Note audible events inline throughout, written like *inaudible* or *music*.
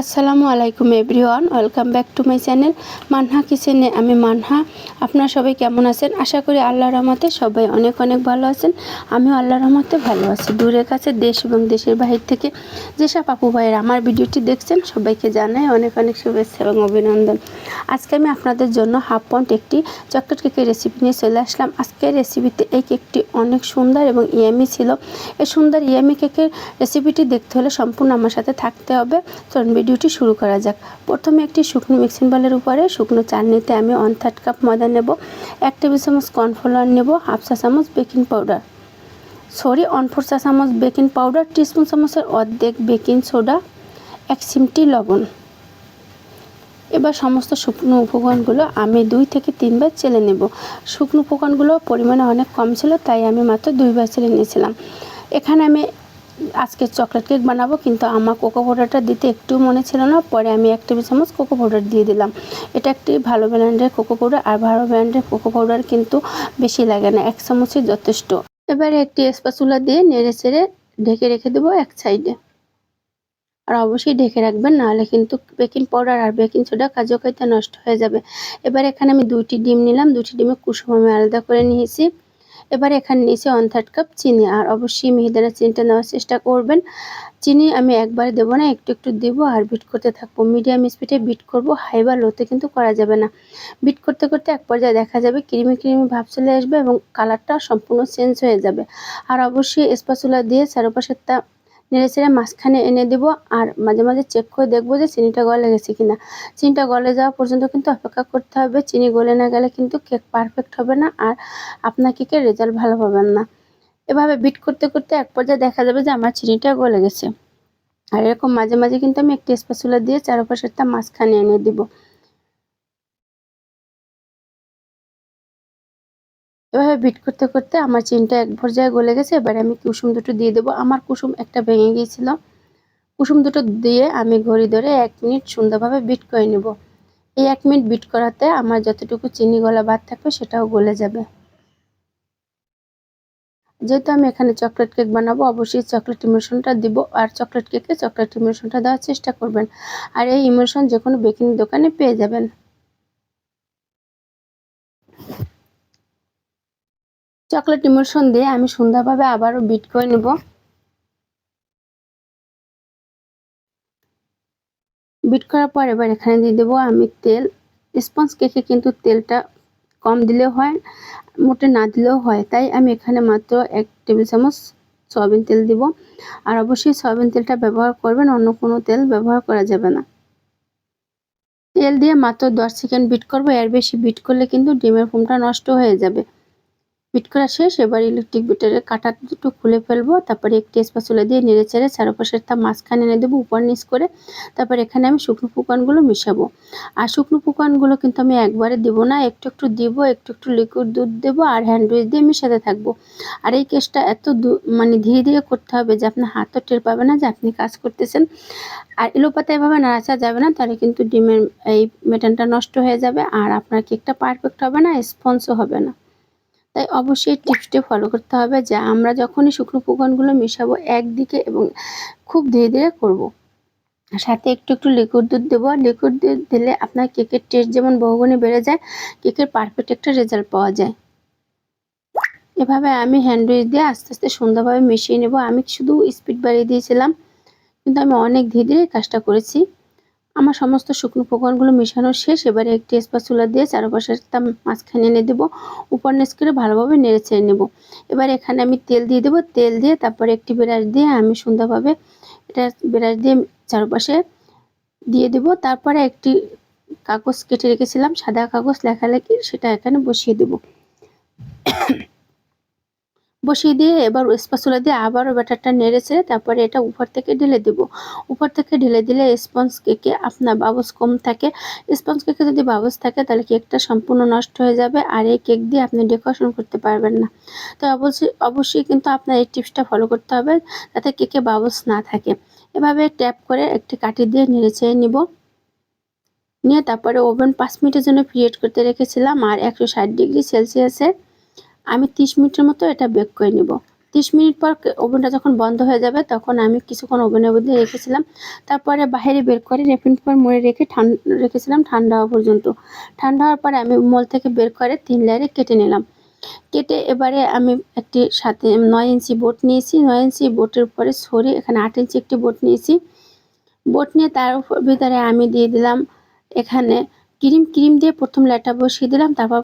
আসসালামু আলাইকুম everyone, welcome back to my channel Manha কিচেনে। আমি মানহা। আপনারা সবাই কেমন আছেন? আশা করি আল্লাহর রহমতে সবাই অনেক অনেক ভালো আছেন। আমিও আল্লাহর রহমতে ভালো আছি। দূরের কাছে দেশ এবং দেশের বাহির থেকে যেসব আপু ভাইয়ের আমার ভিডিওটি দেখছেন, সবাইকে জানাই অনেক অনেক শুভেচ্ছা এবং অভিনন্দন। আজকে আমি আপনাদের জন্য হাফ পাউন্ড একটি চকলেট কেকের রেসিপি নিয়ে চলে আসলাম। আজকের রেসিপিতে এই কেকটি অনেক সুন্দর এবং ইয়ামি ছিল। এই সুন্দর ইয়ামি কেকের রেসিপিটি দেখতে হলে সম্পূর্ণ আমার সাথে থাকতে হবে। চলুন ভিডিওটি শুরু করা যাক। প্রথমে একটি শুকনো মিক্সিং বলের উপরে শুকনো চাটনিতে আমি ওয়ান থার্ড কাপ ময়দা নেব, এক টেবিল চামচ কর্নফ্লাওয়ার নেব হাফ চা চামচ baking powder sorry one four চা চামচ বেকিং পাউডার টিস্পুন চামচের অর্ধেক বেকিং সোডা এক চিমটি লবণ। এবার সমস্ত শুকনো উপকরণগুলো আমি দুই থেকে তিনবার চেলে নেব। শুকনো উপকরণগুলো পরিমাণে অনেক কম ছিল, তাই আমি মাত্র দুইবার চেলে নিয়েছিলাম। এখানে আমি আজকে চকলেট কেক বানাবো, কিন্তু আমার কোকো পাউডারটা দিতে একটু মনে ছিল না, পরে আমি এক টেবিল চামচ কোকো পাউডার দিয়ে দিলাম। এটা একটি ভালো ব্র্যান্ডের কোকো পাউডার আর ভালো ব্র্যান্ডের কোকো পাউডার কিন্তু বেশি লাগে না, এক চামচই যথেষ্ট। এবারে একটি স্পাচুলা দিয়ে নেড়ে চেড়ে ঢেকে রেখে দেবো এক সাইডে আর অবশ্যই ঢেকে রাখবেন, নাহলে কিন্তু বেকিং পাউডার আর বেকিং সোডা কাজু খাইতে নষ্ট হয়ে যাবে। এবার এখানে আমি দুইটি ডিম নিলাম দুটি ডিমে কুসুম আমি আলাদা করে নিয়েছি। এবার এখানে নিচে ওয়ান থার্ড কাপ চিনি। আর অবশ্যই মিহিদানা চিনিটা নেওয়ার চেষ্টা করবেন। চিনি আমি একবার দেবো না, একটু একটু দেবো আর বিট করতে থাকব। মিডিয়াম স্পিডে বিট করব হাই বা লোতে কিন্তু করা যাবে না। বিট করতে করতে এক পর্যায়ে দেখা যাবে ক্রিমি ক্রিমি ভাব চলে আসবে এবং কালারটা সম্পূর্ণ চেঞ্জ হয়ে যাবে। আর অবশ্যই স্পাচুলা দিয়ে চারপাশেরটা নেড়ে চেড়ে মাঝখানে এনে দেবো আর মাঝে মাঝে চেক করে দেখব যে চিনিটা গলে গেছে কিনা। চিনিটা গলে যাওয়া পর্যন্ত কিন্তু অপেক্ষা করতে হবে, চিনি গলে না গেলে কিন্তু কেক পারফেক্ট হবে না আর আপনার কেকের রেজাল্ট ভালো পাবেন না। এভাবে বিট করতে করতে এক পর্যায়ে দেখা যাবে যে আমার চিনিটা গলে গেছে। আর এরকম মাঝে মাঝে কিন্তু আমি একটি স্পেসুলা দিয়ে চারপাশেরটা মাঝখানে এনে দিব। এভাবে বিট করতে করতে আমার চিনটা এক পর্যায়ে গলে গেছে। এবারে আমি কুসুম দুটো দিয়ে দেবো। আমার কুসুম একটা ভেঙে গিয়েছিল। কুসুম দুটো দিয়ে আমি ঘড়ি ধরে এক মিনিট সুন্দরভাবে বিট করে নেব। এই এক মিনিট বিট করাতে আমার যতটুকু চিনি গলা বাদ থাকবে, সেটাও গলে যাবে। যেহেতু আমি এখানে চকলেট কেক বানাবো, অবশ্যই চকলেট ইমোশনটা দিব। আর চকলেট কেকে চকলেট ইমোশনটা দেওয়ার চেষ্টা করবেন। আর এই ইমোশন যে কোনো বেকিং দোকানে পেয়ে যাবেন। চকলেট ইমোশন দিয়ে আমি সুন্দরভাবে আবারও বিট করে নেব। বিট করার পর এবার এখানে দিয়ে দেবো আমি তেল। স্পঞ্জ কেকে কিন্তু তেলটা কম দিলেও হয়, মোটে না দিলেও হয়। তাই আমি এখানে মাত্র এক টেবিল চামচ সয়াবিন তেল দিব। আর অবশ্যই সয়াবিন তেলটা ব্যবহার করবেন, অন্য কোনো তেল ব্যবহার করা যাবে না। তেল দিয়ে মাত্র দশ সেকেন্ড বিট করব। এর বেশি বিট করলে কিন্তু ডিমের ফোমটা নষ্ট হয়ে যাবে। বিট করা শেষ, এবার ইলেকট্রিক বিটারের কাটা দুটো খুলে ফেলব, তারপরে একটি স্পাচুলা দিয়ে নেড়ে চেড়ে চারপাশের তা মাঝখানে এনে দেবো উপর নিচ করে, তারপর এখানে আমি শুকনো পুকানগুলো মিশাবো। আর শুকনো পুকানগুলো কিন্তু আমি একবারে দিব না, একটু একটু দিব, একটু একটু লিকুইড দুধ দেবো আর হ্যান্ড ওয়াশ দিয়ে মিশাতে থাকব। আর এই কেসটা এত মানে ধীরে ধীরে করতে হবে যে আপনার হাতও টের পাবে না যে আপনি কাজ করতেছেন। আর এলোপাতা এভাবে নাড়াচা যাবে না, তাহলে কিন্তু ডিমের এই মেটানটা নষ্ট হয়ে যাবে, আর আপনার কেকটা পারফেক্ট হবে না স্পঞ্জও হবে না। তাই অবশ্যই টিপসটি ফলো করতে হবে যে আমরা যখনই শুকনো উপকরণগুলো মিশাবো একদিকে এবং খুব ধীরে ধীরে করব। সাথে একটু একটু লিকুইড দুধ দেবো। লিকুইড দুধ দিলে আপনার কেকের টেস্ট যেমন বহুগুণে বেড়ে যায় কেকের পারফেক্ট একটা রেজাল্ট পাওয়া যায়। এভাবে আমি হ্যান্ড দিয়ে আস্তে আস্তে সুন্দরভাবে মিশিয়ে নেব। আমি শুধু স্পিড বাড়িয়ে দিয়েছিলাম, কিন্তু আমি অনেক ধীরে ধীরে কাজটা করেছি। আমার সমস্ত শুকনো উপকরণগুলো মেশানো শেষ। এবারে একটি স্পাচুলা দিয়ে চারপাশের তা মাঝখানে এনে দেবো। উপর নিচ করে ভালোভাবে নেড়ে ছেড়ে নেব। এবার এখানে আমি তেল দিয়ে দেবো। তেল দিয়ে তারপরে একটি ব্রাশ দিয়ে আমি সুন্দরভাবে এটা ব্রাশ দিয়ে চারপাশে দিয়ে দেব। তারপরে একটি কাগজ কেটে রেখেছিলাম, সাদা কাগজ লেখালেখি, সেটা এখানে বসিয়ে দেবো। বসিয়ে দিয়ে এবার স্পাচুলা দিয়ে আবারও ব্যাটারটা নেড়ে ছেড়ে তারপরে এটা উপর থেকে ঢেলে দেব। উপর থেকে ঢেলে দিলে স্পঞ্জ কেকে আপনার বাবস কম থাকে। স্পঞ্জ কেকে যদি বাবস থাকে তাহলে কেকটা সম্পূর্ণ নষ্ট হয়ে যাবে আর এই কেক দিয়ে আপনি ডেকোরেশন করতে পারবেন না। তো অবশ্যই অবশ্যই কিন্তু আপনার এই টিপসটা ফলো করতে হবে যাতে কেকে বাবস না থাকে। এভাবে ট্যাপ করে একটি কাঠি দিয়ে নেড়ে চেড়ে নিব। নিয়ে তারপরে ওভেন পাঁচ মিনিটের জন্য ক্রিয়েট করতে রেখেছিলাম আর একশো ষাট ডিগ্রি সেলসিয়াসে আমি তিরিশ মিনিটের মতো এটা বেক করে নিব। তিরিশ মিনিট পর ওভেনটা যখন বন্ধ হয়ে যাবে, তখন আমি কিছুক্ষণ ওভেনের মধ্যে রেখেছিলাম। তারপরে বাইরে বের করে রেফিন পর মুড়ে রেখে ঠান্ডা রেখেছিলাম ঠান্ডা হওয়া পর্যন্ত। ঠান্ডা হওয়ার পরে আমি মল থেকে বের করে তিন লেয়ারে কেটে নিলাম। কেটে এবারে আমি একটি সাথে নয় ইঞ্চি বোট নিয়েছি। নয় ইঞ্চি বোটের উপরে সরে এখানে আট ইঞ্চি একটি বোট নিয়েছি। বোট নিয়ে তার ভিতরে আমি দিয়ে দিলাম এখানে ক্রিম ক্রিম দিয়ে প্রথম লেটা বসিয়ে দিলাম। তারপর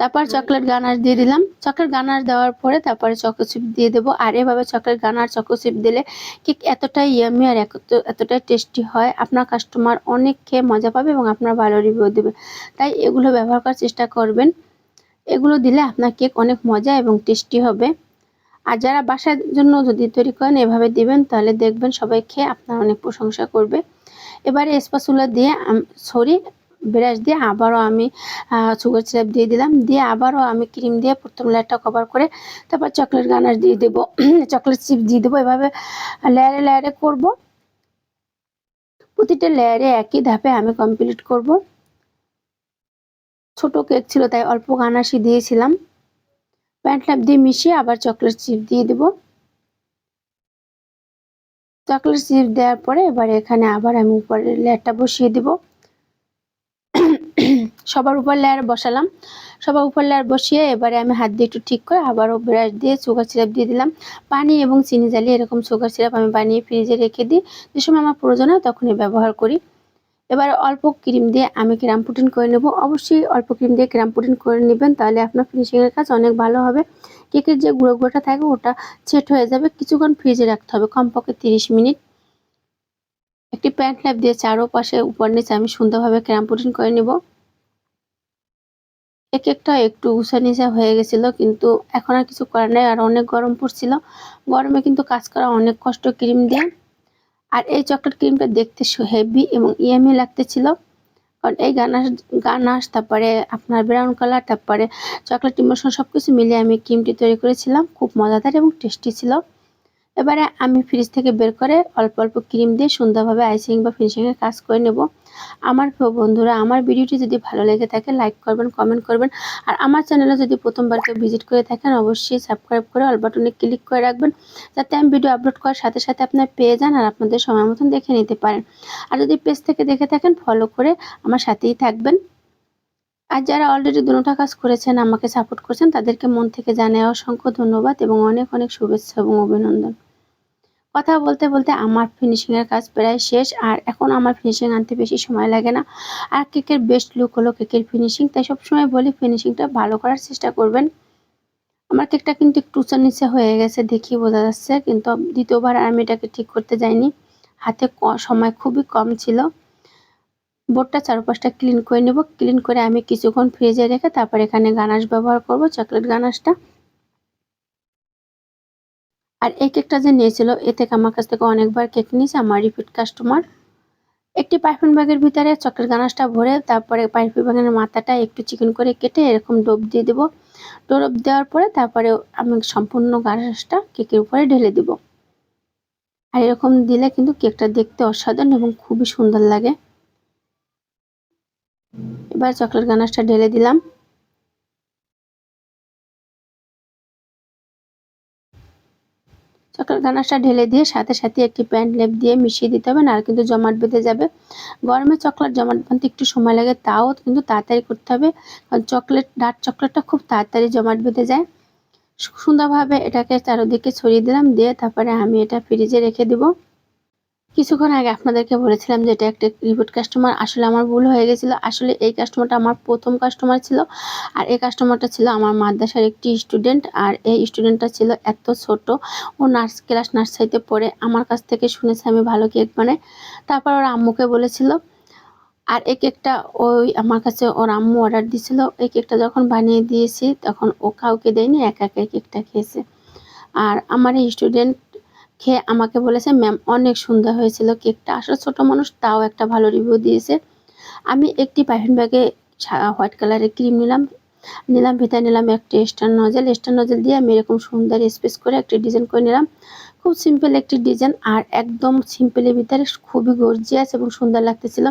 তারপর চকলেট গানার দিয়ে দিলাম। চকলেট গানার দেওয়ার পরে তারপরে চকো চিপ দিয়ে দেবো। আর এভাবে চকলেট গানার চকো চিপ দিলে কেক এতটাই ইয়ামি আর এত- এতটাই টেস্টি হয়। আপনার কাস্টমার অনেক খেয়ে মজা পাবে এবং আপনার ভালো রিভিউ দেবে। তাই এগুলো ব্যবহার করার চেষ্টা করবেন। এগুলো দিলে আপনার কেক অনেক মজা এবং টেস্টি হবে। আর যারা বাসার জন্য যদি তৈরি করেন এভাবে দিবেন তাহলে দেখবেন সবাই খেয়ে আপনার অনেক প্রশংসা করবে। এবারে স্পাসুলা দিয়ে সরি ব্রাশ দিয়ে আবারও আমি সুগার সিরাপ দিয়ে দিলাম। দিয়ে আবারও আমি ক্রিম দিয়ে প্রথম লেয়ারটা কভার করে তারপর চকলেট গানার দিয়ে দেবো। *clears throat* চকলেট চিপ দিয়ে দেবো। এভাবে লেয়ারে লেয়ারে করব। প্রতিটা লেয়ারে একই ধাপে আমি কমপ্লিট করব। ছোট কেক ছিল, তাই অল্প গানাশি দিয়েছিলাম। প্যান্ট ল্যাপ দিয়ে মিশিয়ে আবার চকলেট চিপ দিয়ে দেব। চকলেট চিপ দেওয়ার পরে এবার এখানে আবার আমি উপরে লেয়ারটা বসিয়ে দেব। সবার উপর লেয়ার বসালাম। সবার উপর লেয়ার বসিয়ে এবারে আমি হাত দিয়ে একটু ঠিক করে আবারও ব্রাশ দিয়ে সুগার সিরাপ দিয়ে দিলাম। পানি এবং চিনি জ্বালিয়ে এরকম সুগার সিরাপ আমি বানিয়ে ফ্রিজে রেখে দিই। যে সময় আমার প্রয়োজন হয় তখনই ব্যবহার করি। এবার অল্প ক্রিম দিয়ে আমি ক্রাম পুটিন করে নেব। অবশ্যই অল্প ক্রিম দিয়ে ক্রাম পুটিন করে নেবেন, তাহলে আপনার ফিনিশিংয়ের কাজ অনেক ভালো হবে। কেকের যে গুঁড়ো গুঁড়োটা থাকে ওটা সেট হয়ে যাবে। কিছুক্ষণ ফ্রিজে রাখতে হবে, কমপক্ষে তিরিশ মিনিট। একটি প্যান্ট ল্যাপ দিয়ে চারোপাশে উপর নিচে আমি সুন্দরভাবে ক্রাম পুটিন করে নেব। এক একটা একটু উঁচা নিচা হয়ে গেছিল, কিন্তু এখন আর কিছু করার নেই, আর অনেক গরম পড়ছিল। গরমে কিন্তু কাজ করা অনেক কষ্ট ক্রিম দিয়ে। আর এই চকলেট ক্রিমটা দেখতে হেভি এবং ইএমই লাগতেছিল। কারণ এই গানাশ গানাশ তারপরে আপনার ব্রাউন কালার তারপরে চকলেট ইমোশন সব কিছু মিলিয়ে আমি ক্রিমটি তৈরি করেছিলাম। খুব মজাদার এবং টেস্টি ছিল। এবারে আমি ফ্রিজ থেকে বের করে অল্প অল্প ক্রিম দিয়ে সুন্দরভাবে আইসিং বা ফিনিশিংয়ের কাজ করে নেব। আমার বন্ধুরা, আমার ভিডিওটি যদি ভালো লেগে থাকে লাইক করবেন কমেন্ট করবেন। আর আমার চ্যানেলে যদি প্রথমবার কেউ ভিজিট করে থাকেন, অবশ্যই সাবস্ক্রাইব করে অল বাটনে ক্লিক করে রাখবেন, যাতে আমি ভিডিও আপলোড করার সাথে সাথে আপনার পেয়ে যান আর আপনাদের সময় মতন দেখে নিতে পারেন। আর যদি পেজ থেকে দেখে থাকেন ফলো করে আমার সাথেই থাকবেন। আর যারা অলরেডি দুটা কাজ করেছেন, আমাকে সাপোর্ট করছেন, তাদেরকে মন থেকে জানাই অসংখ্য ধন্যবাদ এবং অনেক অনেক শুভেচ্ছা এবং অভিনন্দন। কথা বলতে বলতে আমার ফিনিশিংয়ের কাজ প্রায় শেষ, আর এখন আমার ফিনিশিং আনতে বেশি সময় লাগে না। আর কেকের বেস্ট লুক হলো কেকের ফিনিশিং তাই সবসময় বলি ফিনিশিংটা ভালো করার চেষ্টা করবেন। আমার কেকটা কিন্তু একটু উঁচা নিচে হয়ে গেছে দেখি বোঝা যাচ্ছে, কিন্তু দ্বিতীয়বার আমি এটাকে ঠিক করতে যাইনি। হাতে সময় খুবই কম ছিল। বোর্ডটা চারপাশটা ক্লিন করে নেব। ক্লিন করে আমি কিছুক্ষণ ফ্রিজে রেখে তারপর এখানে গানাশ ব্যবহার করব চকলেট গানাশটা। আর এই কেকটা যে নিয়েছিল, এ থেকে আমার কাছ থেকে অনেকবার কেক নিয়েছে আমার রিপিট কাস্টমার একটি পাইফিন ব্যাগের ভিতরে চকলেট গানাশটা ভরে তারপরে পাইপিং ব্যাগের মাথাটা একটু চিকেন করে কেটে এরকম ডোব দিয়ে দেবো। ডোব দেওয়ার পরে তারপরে আমি সম্পূর্ণ গানাশটা কেকের উপরে ঢেলে দেব। আর এরকম দিলে কিন্তু কেকটা দেখতে অসাধারণ এবং খুবই সুন্দর লাগে। এবার চকলেট গানাশটা ঢেলে দিলাম। চকলেট গানাশটা ঢেলে দিয়ে সাথে সাথে একটি প্যান্ট লেপ দিয়ে মিশিয়ে দিতে হবে না কিন্তু জমাট বেঁধে যাবে। গরমে চকলেট জমাট বাঁধতে একটু সময় লাগে, তাও কিন্তু তাড়াতাড়ি করতে হবে। কারণ চকলেট, ডার্ক চকলেটটা খুব তাড়াতাড়ি জমাট বেঁধে যায়। সুন্দরভাবে এটাকে চারোদিকে ছড়িয়ে দিলাম, দিয়ে তারপরে আমি এটা ফ্রিজে রেখে দিব। কিছুক্ষণ আগে আপনাদেরকে বলেছিলাম যে এটা একটা রিপিট কাস্টমার আসলে আমার ভুল হয়ে গেছিল। আসলে এই কাস্টমারটা আমার প্রথম কাস্টমার ছিল আর এই কাস্টমারটা ছিল আমার মাদ্রাসার একটি স্টুডেন্ট আর এই স্টুডেন্টটা ছিল এত ছোট। ও নার্স ক্লাস নার্সারিতে পড়ে আমার কাছ থেকে শুনেছে আমি ভালো কেক বানাই। তারপর ওর আম্মুকে বলেছিল আর এই কেকটা ওই আমার কাছে ওর আম্মু অর্ডার দিয়েছিল এই কেকটা যখন বানিয়ে দিয়েছি তখন ও কাউকে দেয়নি, একা একা কেকটা খেয়েছে। আর আমার এই স্টুডেন্ট খেয়ে আমাকে বলেছে, ম্যাম, অনেক সুন্দর হয়েছিল কেকটা। আসলে ছোট মানুষ, তাও একটা ভালো রিভিউ দিয়েছে। আমি একটি পাইফিন ব্যাগে হোয়াইট কালারের ক্রিম নিলাম। নিলাম, ভিতরে নিলাম একটি স্টার নজেল স্টার নজেল দিয়ে আমি এরকম সুন্দর স্পেস করে একটি ডিজাইন করে নিলাম। খুব সিম্পল একটি ডিজাইন আর একদম সিম্পলের ভিতরে খুবই গর্জিয়াস এবং সুন্দর লাগতেছিল।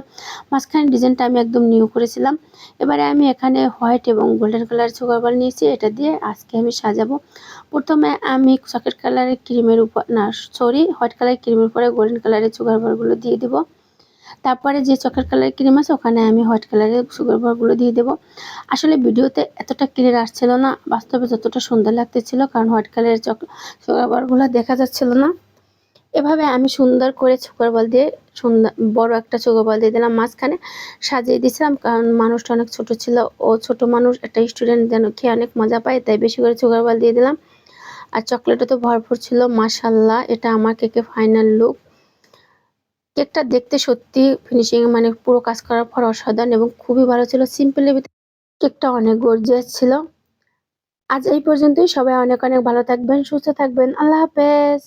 মাঝখানে ডিজাইনটা আমি একদম নিউ করেছিলাম। এবারে আমি এখানে হোয়াইট এবং গোল্ডেন কালার সুগার বল নিয়েছি। এটা দিয়ে আজকে আমি সাজাবো। প্রথমে আমি চকলেট কালারের ক্রিমের উপর না সরি হোয়াইট কালারের ক্রিমের উপরে গোল্ডেন কালারের সুগার বলগুলো দিয়ে দেবো। তারপরে যে চকলেট কালারের ক্রিম আছে, ওখানে আমি হোয়াইট কালারের সুগার বারগুলো দিয়ে দেবো। আসলে ভিডিওতে এতটা ক্লিয়ার আসছিল না, বাস্তবে যতটা সুন্দর লাগতেছিল, কারণ হোয়াইট কালারের চকলেট সুগার বারগুলো দেখা যাচ্ছিল না। এভাবে আমি সুন্দর করে সুগার বল দিয়ে সুন্দর, বড় একটা সুগার বল দিয়ে দিলাম, মাঝখানে সাজিয়ে দিয়েছিলাম, কারণ মানুষটা অনেক ছোট ছিল। ও ছোট মানুষ, একটা স্টুডেন্ট যেন খেয়ে অনেক মজা পায়, তাই বেশি করে সুগার বল দিয়ে দিলাম। আর চকলেটও তো ভরপুর ছিল মাসাল্লাহ এটা আমার কেকে ফাইনাল লুক কেকটা দেখতে সত্যি ফিনিশিং মানে পুরো কাজ করার পর অসাধারণ এবং খুবই ভালো ছিল। সিম্পলের ভিতরে কেকটা অনেক গর্জিয়াস ছিল। আজ এই পর্যন্তই। সবাই অনেক অনেক ভালো থাকবেন, সুস্থ থাকবেন। আল্লাহ হাফেজ।